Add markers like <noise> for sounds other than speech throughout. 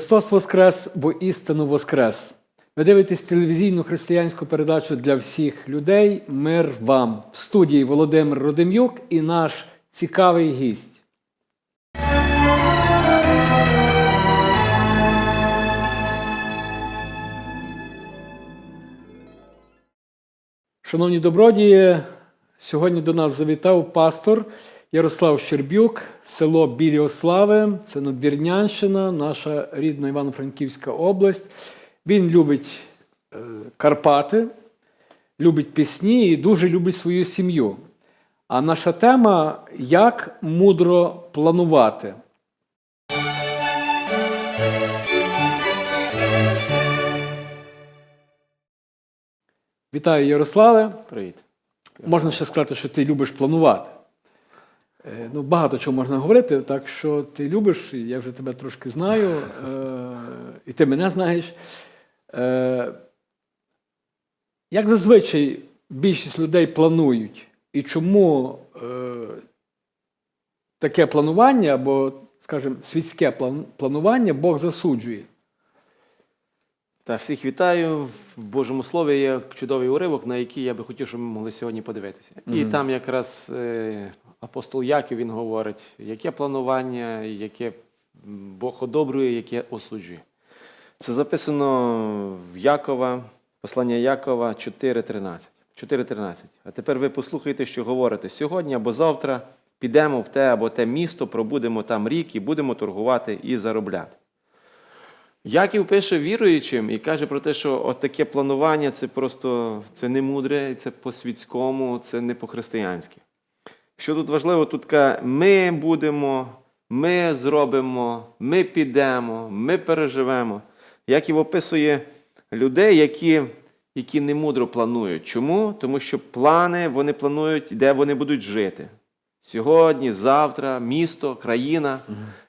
Христос Воскрес, бо істину Воскрес. Ви дивитесь телевізійну християнську передачу для всіх людей. Мир вам в студії Володимир Родим'юк і наш цікавий гість. Шановні добродії, сьогодні до нас завітав пастор Ярослав Щербюк, село Біліослави, це Надвірнянщина, наша рідна Івано-Франківська область. Він любить е, Карпати, любить пісні і дуже любить свою сім'ю. А наша тема як мудро планувати. Вітаю, Ярославе. Привіт. Можна ще сказати, що ти любиш планувати. Е, Ну, багато чого можна говорити, так що ти любиш, я вже тебе трошки знаю, е, і ти мене знаєш. Е, Як зазвичай більшість людей планують, і чому е, таке планування, або, скажімо, світське планування Бог засуджує? Так, всіх вітаю. В Божому Слові є чудовий уривок, на який я би хотів, щоб ми могли сьогодні подивитися. І там якраз е, апостол Яків він говорить, яке планування, яке Бог одобрює, яке осуджує. Це записано в Якова, послання Якова 4.13. 4.13. А тепер ви послухайте, що говорите. Сьогодні або завтра підемо в те або те місто, пробудемо там рік і будемо торгувати і заробляти. Яків пише віруючим і каже про те, що от таке планування це просто це не мудре, це по-світському, це не по-християнськи. Що тут важливо, тут каже, ми будемо, ми зробимо, ми підемо, ми переживемо. Яків описує людей, які, які не мудро планують. Чому? Тому що плани вони планують, де вони будуть жити. Сьогодні, завтра, місто, країна.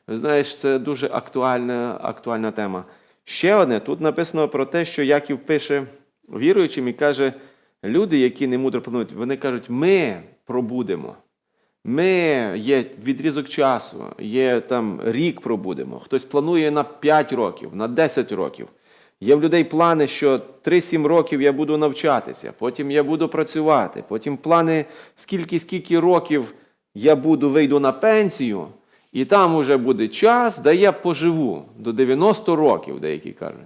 Ви знаєш, це дуже актуальна, актуальна тема. Ще одне, тут написано про те, що Яків пише віруючим і каже, люди, які не мудро планують, вони кажуть, ми пробудемо. Ми є відрізок часу, є там рік пробудемо. Хтось планує на 5 років, на 10 років. Є в людей плани, що 3-7 років я буду навчатися, потім я буду працювати, потім плани, скільки скільки років я буду вийду на пенсію, і там уже буде час, де я поживу до 90 років, деякі кажуть.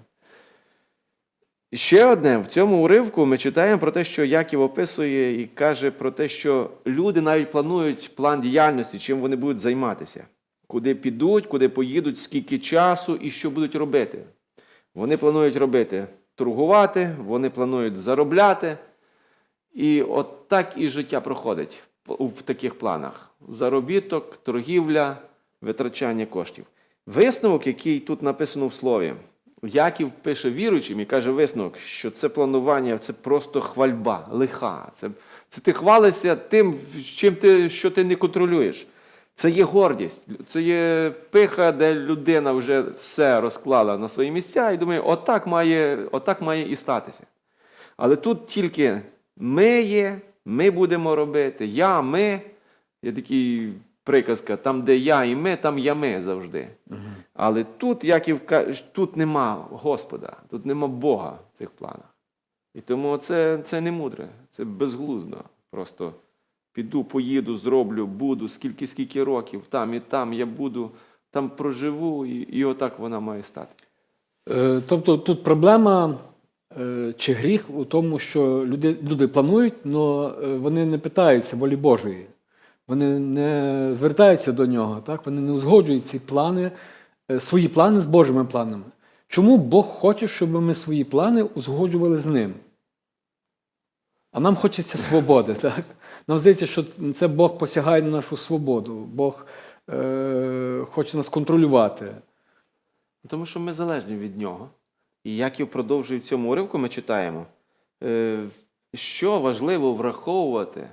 Ще одне, в цьому уривку ми читаємо про те, що Яків описує і каже про те, що люди навіть планують план діяльності, чим вони будуть займатися, куди підуть, куди поїдуть, скільки часу і що будуть робити. Вони планують робити торгувати, вони планують заробляти. І от так і життя проходить в таких планах: заробіток, торгівля, витрачання коштів. Висновок, який тут написано в слові, Яків пише віруючим і каже висновок, що це планування це просто хвальба, лиха. Це, це ти хвалишся тим, чим ти, що ти не контролюєш. Це є гордість, це є пиха, де людина вже все розклала на свої місця і думає, отак має, отак має і статися. Але тут тільки ми є, ми будемо робити, я, ми. Є такий приказка, там, де я і ми, там я ми завжди. Але тут, Яків каже, тут нема Господа, тут нема Бога в цих планах. І тому це, це не мудре, це безглуздо. Просто піду, поїду, зроблю, буду, скільки, скільки років, там і там я буду, там проживу, і, і отак вона має стати. Е, Тобто тут проблема е, чи гріх у тому, що люди, люди планують, але вони не питаються волі Божої. Вони не звертаються до нього, так? вони не узгоджують ці плани, свої плани з Божими планами. Чому Бог хоче, щоб ми свої плани узгоджували з ним? А нам хочеться свободи, <laughs> так? Нам здається, що це Бог посягає на нашу свободу, Бог е, хоче нас контролювати. Тому що ми залежні від нього. І як Яків продовжує в цьому уривку, ми читаємо, е, що важливо враховувати,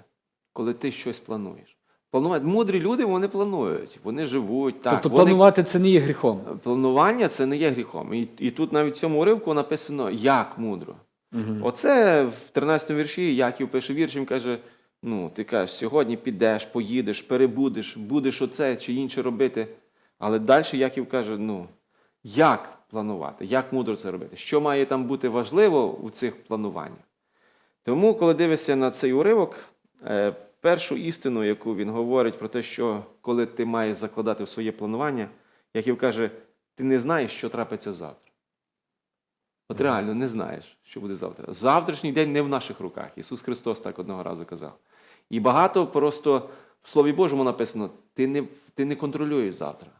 коли ти щось плануєш. Планувати. Мудрі люди вони планують, вони живуть. Так, тобто вони... планувати це не є гріхом. Планування це не є гріхом. І, і тут навіть в цьому уривку написано як мудро. Угу. Оце в 13 вірші Яків пише вірш, він каже: ну, ти кажеш, сьогодні підеш, поїдеш, перебудеш, будеш оце чи інше робити. Але далі Яків каже: ну, як планувати, як мудро це робити, що має там бути важливо у цих плануваннях. Тому, коли дивишся на цей уривок, е, першу істину, яку він говорить про те, що коли ти маєш закладати в своє планування, Яків каже, ти не знаєш, що трапиться завтра. От реально не знаєш, що буде завтра. Завтрашній день не в наших руках. Ісус Христос так одного разу казав. І багато просто в Слові Божому написано: ти не, ти не контролюєш завтра.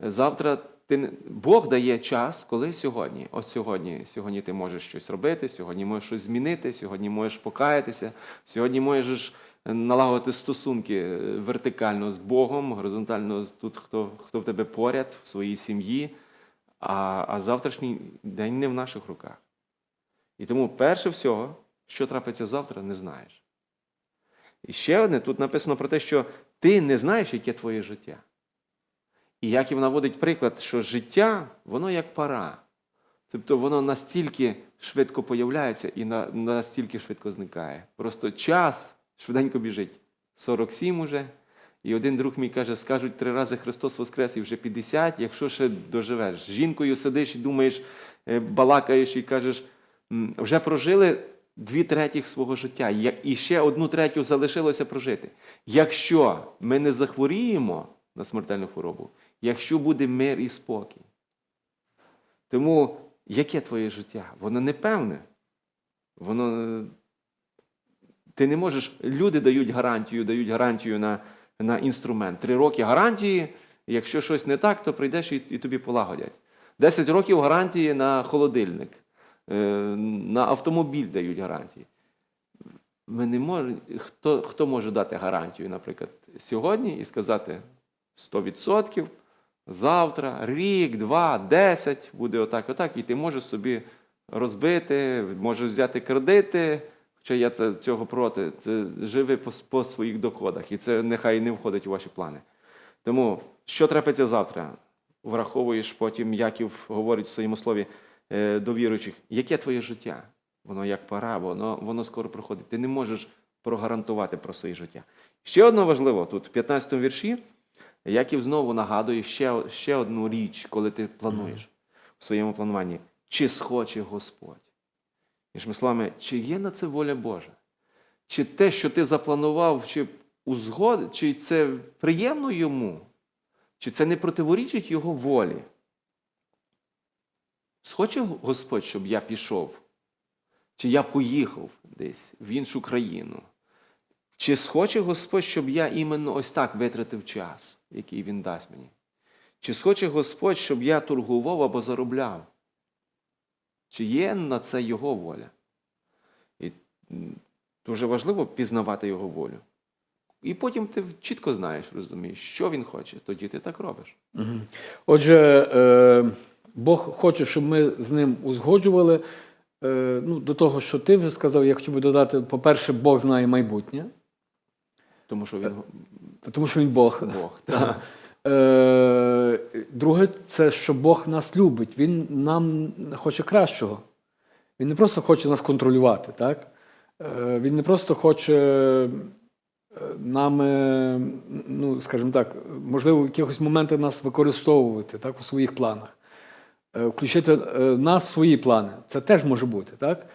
Завтра ти не... Бог дає час, коли сьогодні. От сьогодні. Сьогодні ти можеш щось робити, сьогодні можеш щось змінити, сьогодні можеш покаятися, сьогодні можеш налагодити стосунки е, вертикально з Богом, горизонтально тут, хто, хто в тебе поряд, в своїй сім'ї. А, а завтрашній день не в наших руках. І тому, перше всього, що трапиться завтра, не знаєш. І ще одне, тут написано про те, що ти не знаєш, яке твоє життя. І як і наводить приклад, що життя, воно як пара. Тобто воно настільки швидко появляється і настільки швидко зникає. Просто час швиденько біжить. 47 уже. І один друг мій каже, скажуть три рази Христос Воскрес і вже 50, якщо ще доживеш. З жінкою сидиш і думаєш, е, балакаєш і кажеш, вже прожили дві третіх свого життя, і ще одну третю залишилося прожити. Якщо ми не захворіємо на смертельну хворобу, якщо буде мир і спокій. Тому яке твоє життя? Воно непевне. Воно е, ти не можеш. Люди дають гарантію, дають гарантію на, на інструмент. Три роки гарантії. Якщо щось не так, то прийдеш і, і тобі полагодять. Десять років гарантії на холодильник, е, на автомобіль дають гарантії. Ми не можемо, хто, хто може дати гарантію, наприклад, сьогодні і сказати 100%, завтра, рік, два, десять буде отак, отак, і ти можеш собі розбити, можеш взяти кредити. Хоча я це, цього проти, це живи по, по своїх доходах, і це нехай не входить у ваші плани. Тому, що трапиться завтра? Враховуєш потім, Яків говорить в своєму слові е, до віруючих, яке твоє життя? Воно як пора, воно, воно скоро проходить. Ти не можеш прогарантувати про своє життя. Ще одно важливо, тут в 15 му вірші Яків знову нагадує ще, ще одну річ, коли ти плануєш в своєму плануванні. Чи схоче Господь? Іншими словами, чи є на це воля Божа? Чи те, що ти запланував, чи узгод, чи це приємно йому? Чи це не противорічить його волі? Схоче Господь, щоб я пішов? Чи я поїхав десь в іншу країну? Чи схоче Господь, щоб я іменно ось так витратив час, який Він дасть мені? Чи схоче Господь, щоб я торгував або заробляв? Чи є на це Його воля? І дуже важливо пізнавати Його волю. І потім ти чітко знаєш, розумієш, що він хоче, тоді ти так робиш. Отже, е, Бог хоче, щоб ми з ним узгоджували. Е, ну, до того, що ти вже сказав, я хотів би додати, по-перше, Бог знає майбутнє, Тому що він тому що він Бог. Бог. <laughs> та. Е, друге, це що Бог нас любить. Він нам хоче кращого. Він не просто хоче нас контролювати, так? Е, Він не просто хоче е, нами, ну, скажімо так, можливо, в якихось моментах нас використовувати так, у своїх планах. Включити нас в свої плани. Це теж може бути, так?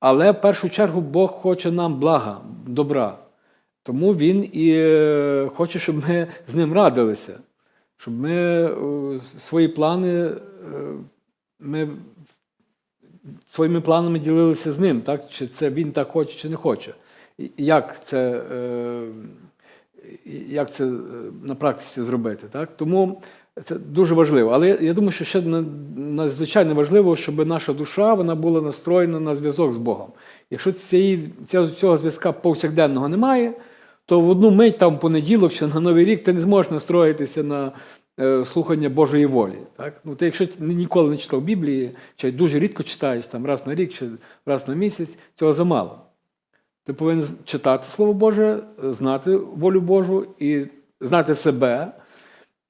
Але в першу чергу Бог хоче нам блага, добра. Тому він і е, хоче, щоб ми з ним радилися, щоб ми е, свої плани, е, ми своїми планами ділилися з ним, так? чи це він так хоче, чи не хоче. Як це, як це на практиці зробити? Так? Тому це дуже важливо. Але я- думаю, що ще надзвичайно важливо, щоб наша душа вона була настроєна на зв'язок з Богом. Якщо цієї, цього зв'язка повсякденного немає, то в одну мить там понеділок чи на Новий рік ти не зможеш настроїтися на е, слухання Божої волі. Так? Ну, ти якщо ні- ніколи не читав Біблії, чи дуже рідко читаєш там раз на рік чи раз на місяць, цього замало. Ти повинен читати Слово Боже, знати волю Божу і знати себе,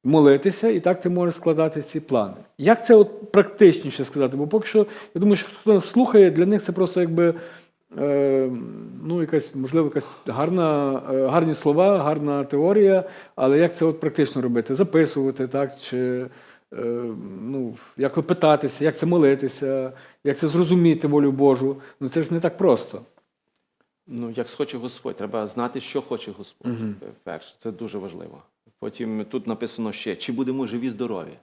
молитися, і так ти можеш складати ці плани. Як це от практичніше сказати? Бо поки що, я думаю, що хто нас слухає, для них це просто якби ну, якась, можливо, якась гарна, е, гарні слова, гарна теорія, але як це от практично робити? Записувати, так? Чи е, ну, як випитатися, як це молитися, як це зрозуміти волю Божу. Ну це ж не так просто. Ну, як схоче Господь, треба знати, що хоче Господь. Перше, це дуже важливо. Потім тут написано ще, чи будемо живі, здорові.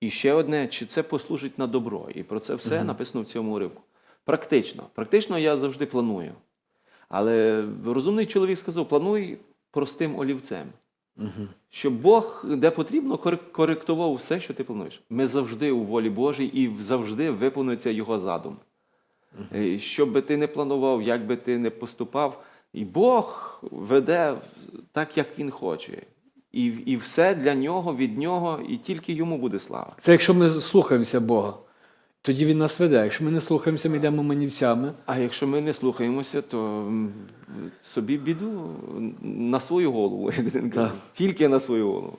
І ще одне, чи це послужить на добро. І про це все написано в цьому уривку. Практично. Практично я завжди планую. Але розумний чоловік сказав: плануй простим олівцем. Щоб Бог, де потрібно, корек- коректував все, що ти плануєш. Ми завжди у волі Божій і завжди виконується Його задум. Е, Що би ти не планував, як би ти не поступав, і Бог веде так, як Він хоче. І, і все для нього, від нього, і тільки йому буде слава. Це якщо ми слухаємося Бога, тоді Він нас веде. Якщо ми не слухаємося, ми йдемо манівцями. А якщо ми не слухаємося, то собі біду на свою голову, <laughs> каже. тільки на свою голову.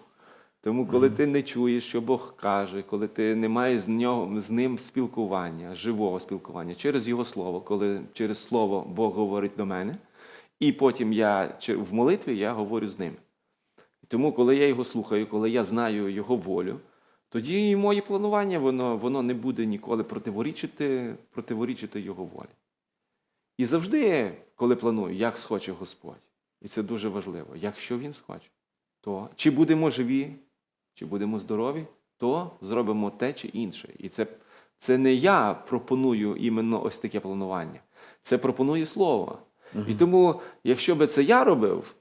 Тому, коли ти не чуєш, що Бог каже, коли ти не маєш з, нього, з ним спілкування, живого спілкування через Його слово, коли через слово Бог говорить до мене, і потім я в молитві я говорю з ним. Тому, коли я його слухаю, коли я знаю його волю, тоді і моє планування воно, воно не буде ніколи противорічити, противорічити його волі. І завжди, коли планую, як схоче Господь, і це дуже важливо, якщо Він схоче, то чи будемо живі, чи будемо здорові, то зробимо те чи інше. І це, це не я пропоную іменно ось таке планування, це пропонує Слово. І тому, якщо би це я робив,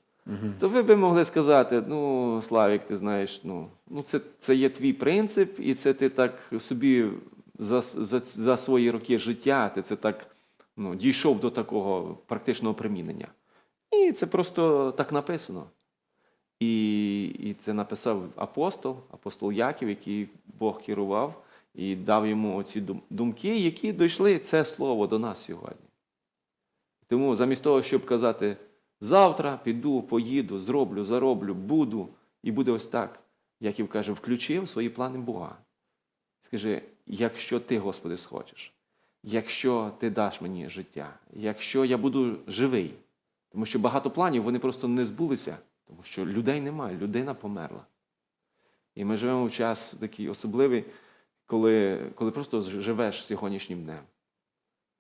то ви би могли сказати: ну, Славік, ти знаєш, ну, ну це, це є твій принцип, і це ти так собі за, за, за свої роки життя, ти це так ну, дійшов до такого практичного примінення. І це просто так написано. І, і це написав апостол, апостол Яків, який Бог керував і дав йому оці думки, які дійшли це слово до нас сьогодні. Тому замість того, щоб казати, завтра піду, поїду, зроблю, зароблю, буду, і буде ось так, Яків каже, включив свої плани Бога. Скажи, якщо ти, Господи, схочеш, якщо ти даш мені життя, якщо я буду живий, тому що багато планів вони просто не збулися, тому що людей немає, людина померла. І ми живемо в час такий особливий, коли, коли просто живеш сьогоднішнім днем.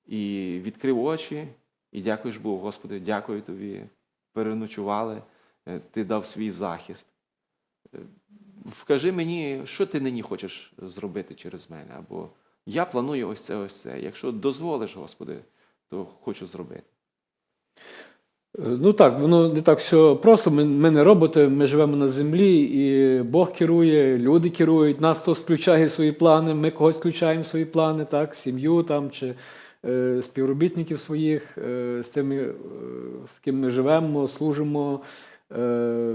І відкрив очі, і дякуєш Богу, Господи, дякую тобі. Переночували, е, ти дав свій захист. Е, Вкажи мені, що ти нині хочеш зробити через мене. Або я планую ось це, ось це. Якщо дозволиш, Господи, то хочу зробити. Е, Ну так, воно не так все просто. Ми, ми не роботи, ми живемо на землі, і Бог керує, люди керують, нас хтось включає свої плани, ми когось включаємо свої плани, так, сім'ю там чи співробітників своїх, е, з тими, е, з ким ми живемо, служимо, е,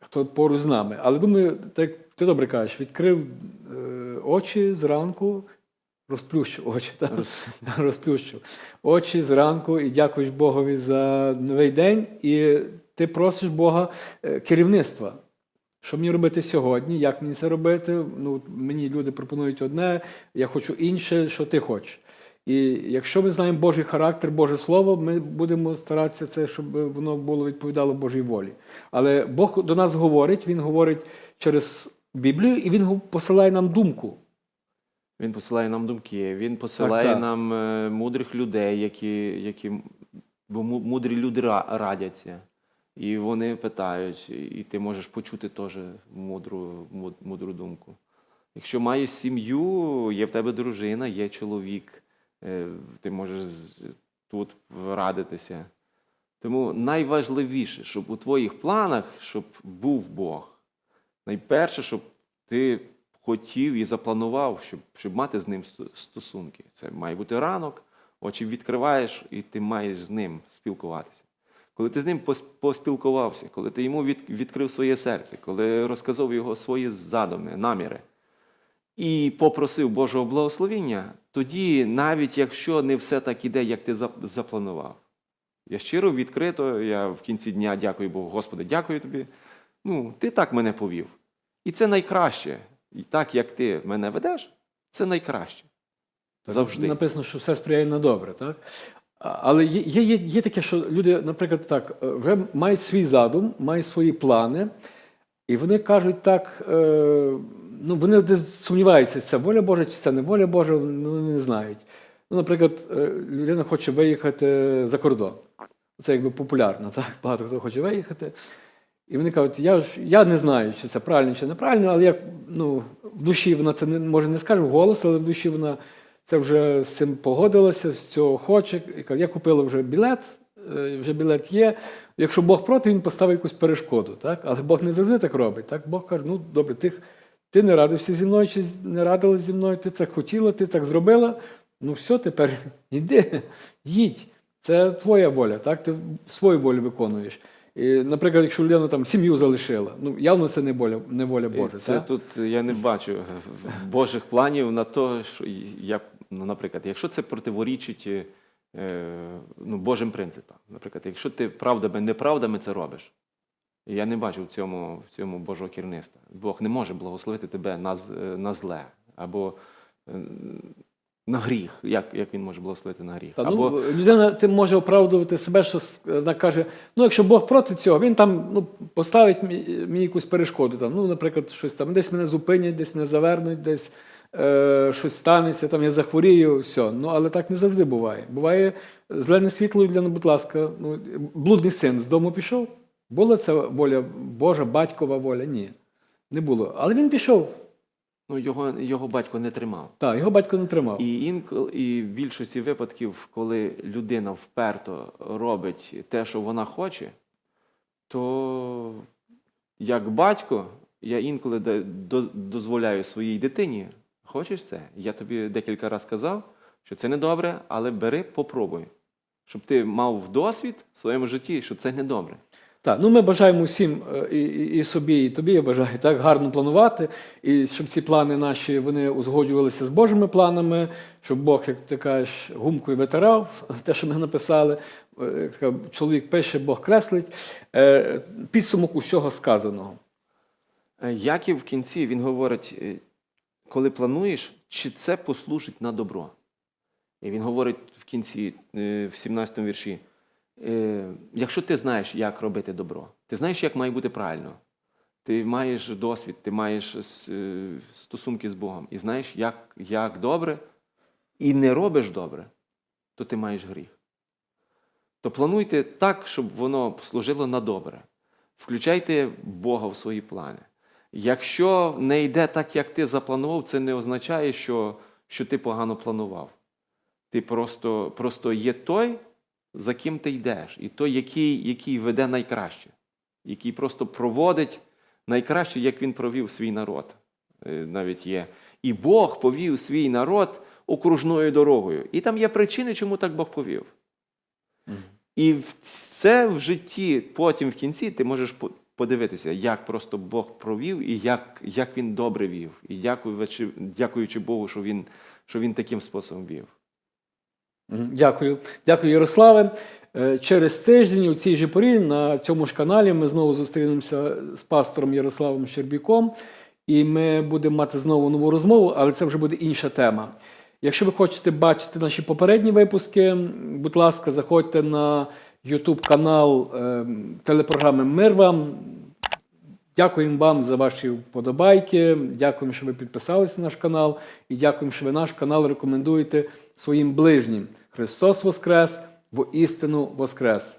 хто поруч з нами. Але думаю, так ти добре кажеш, відкрив е, очі зранку, розплющив очі. Так? <laughs> Розплющив очі зранку і дякуєш Богові за новий день, і ти просиш Бога е, керівництва. Що мені робити сьогодні? Як мені це робити? Ну, мені люди пропонують одне, я хочу інше, що ти хочеш. І якщо ми знаємо Божий характер, Боже Слово, ми будемо старатися це, щоб воно було відповідало Божій волі. Але Бог до нас говорить, Він говорить через Біблію, і Він посилає нам думку. Він посилає нам думки, він посилає Так, так. нам е, мудрих людей, які, які бо мудрі люди радяться. І вони питають, і ти можеш почути теж мудру, мудру думку. Якщо маєш сім'ю, є в тебе дружина, є чоловік, ти можеш тут радитися. Тому найважливіше, щоб у твоїх планах щоб був Бог. Найперше, щоб ти хотів і запланував, щоб, щоб мати з ним стосунки. Це має бути ранок, очі відкриваєш, і ти маєш з ним спілкуватися. Коли ти з ним поспілкувався, коли ти йому відкрив своє серце, коли розказав його свої задуми, наміри, і попросив Божого благословіння, тоді, навіть якщо не все так іде, як ти запланував, я щиро відкрито, я в кінці дня дякую Богу, Господи, дякую тобі. Ну, ти так мене повів. І це найкраще. І так, як ти мене ведеш, це найкраще. Завжди. Написано, що все сприяє на добре, так? Але є, є, є, є таке, що люди, наприклад, так, е, мають свій задум, мають свої плани, І вони кажуть так, е, ну вони сумніваються, це воля Божа чи це не воля Божа, ну вони не знають. Ну, наприклад, е, людина хоче виїхати за кордон. Це якби популярно, так? Багато хто хоче виїхати. І вони кажуть, я ж я не знаю, чи це правильно, чи неправильно, але як ну, в душі вона це не може не скаже вголос, але в душі вона це вже з цим погодилася, з цього хоче. Я купила вже білет, е, вже білет є. Якщо Бог проти, він поставить якусь перешкоду. Так? Але Бог не завжди так робить. Так? Бог каже, ну добре, ти, ти не радився зі мною, чи не радилась зі мною, ти так хотіла, ти так зробила. Ну все, тепер <laughs> йди, їдь. Це твоя воля, так? Ти свою волю виконуєш. І, наприклад, якщо людина там сім'ю залишила, ну явно це не воля, не воля І Божа. Це так? тут я не бачу Божих планів на те, що ну, наприклад, якщо це противорічить е, ну, Божим принципам. Наприклад, якщо ти правдами, неправдами це робиш. І я не бачу в цьому, в цьому Божого керівництва. Бог не може благословити тебе на, е, на зле або е, на гріх. Як, як він може благословити на гріх? Та, або ну, людина ти може оправдувати себе, що вона каже: ну, якщо Бог проти цього, він там ну, поставить мені, мені якусь перешкоду. Там, ну, наприклад, щось там, десь мене зупинять, десь мене завернуть, десь е, щось станеться, там я захворію, все. Ну, але так не завжди буває. Буває зелене світло, людина, будь ласка, ну, блудний син з дому пішов. Була це воля Божа, батькова воля? Ні. Не було. Але він пішов. ну, його, його батько не тримав. Так, його батько не тримав. І інколи, і в більшості випадків, коли людина вперто робить те, що вона хоче, то як батько, я інколи дозволяю своїй дитині, хочеш це? Я тобі декілька разів сказав, що це не добре, але бери, попробуй. Щоб ти мав досвід в своєму житті, що це не добре. Так, ну ми бажаємо всім е, і, і, і собі, і тобі я бажаю так гарно планувати, і щоб ці плани наші вони узгоджувалися з Божими планами, щоб Бог, як ти кажеш, гумкою витирав <laughs> те, що ми написали. Е, Як чоловік пише, Бог креслить. Е, Підсумок усього сказаного. Е, Яків в кінці він говорить, коли плануєш, чи це послужить на добро. І він говорить в кінці, е, в 17 вірші: е, якщо ти знаєш, як робити добро, ти знаєш, як має бути правильно, ти маєш досвід, ти маєш е, стосунки з Богом, і знаєш, як, як добре, і не робиш добре, то ти маєш гріх. То плануйте так, щоб воно служило на добре. Включайте Бога в свої плани. Якщо не йде так, як ти запланував, це не означає, що, що ти погано планував. Ти просто, просто є той, за ким ти йдеш, і той, який, який веде найкраще, який просто проводить найкраще, як він провів свій народ. Е, Навіть є. І Бог повів свій народ окружною дорогою. І там є причини, чому так Бог повів. І це в житті, потім в кінці, ти можеш подивитися, як просто Бог провів і як, як він добре вів. І дякуючи, дякуючи Богу, що він, що він таким способом вів. Дякую. Дякую, Ярославе. Е, Через тиждень у цій же порі на цьому ж каналі ми знову зустрінемося з пастором Ярославом Щербіком, і ми будемо мати знову нову розмову, але це вже буде інша тема. Якщо ви хочете бачити наші попередні випуски, будь ласка, заходьте на YouTube канал е, телепрограми Мир вам. Дякуємо вам за ваші вподобайки. Дякуємо, що ви підписалися на наш канал. І дякуємо, що ви наш канал рекомендуєте своїм ближнім. Христос Воскрес, бо істину Воскрес!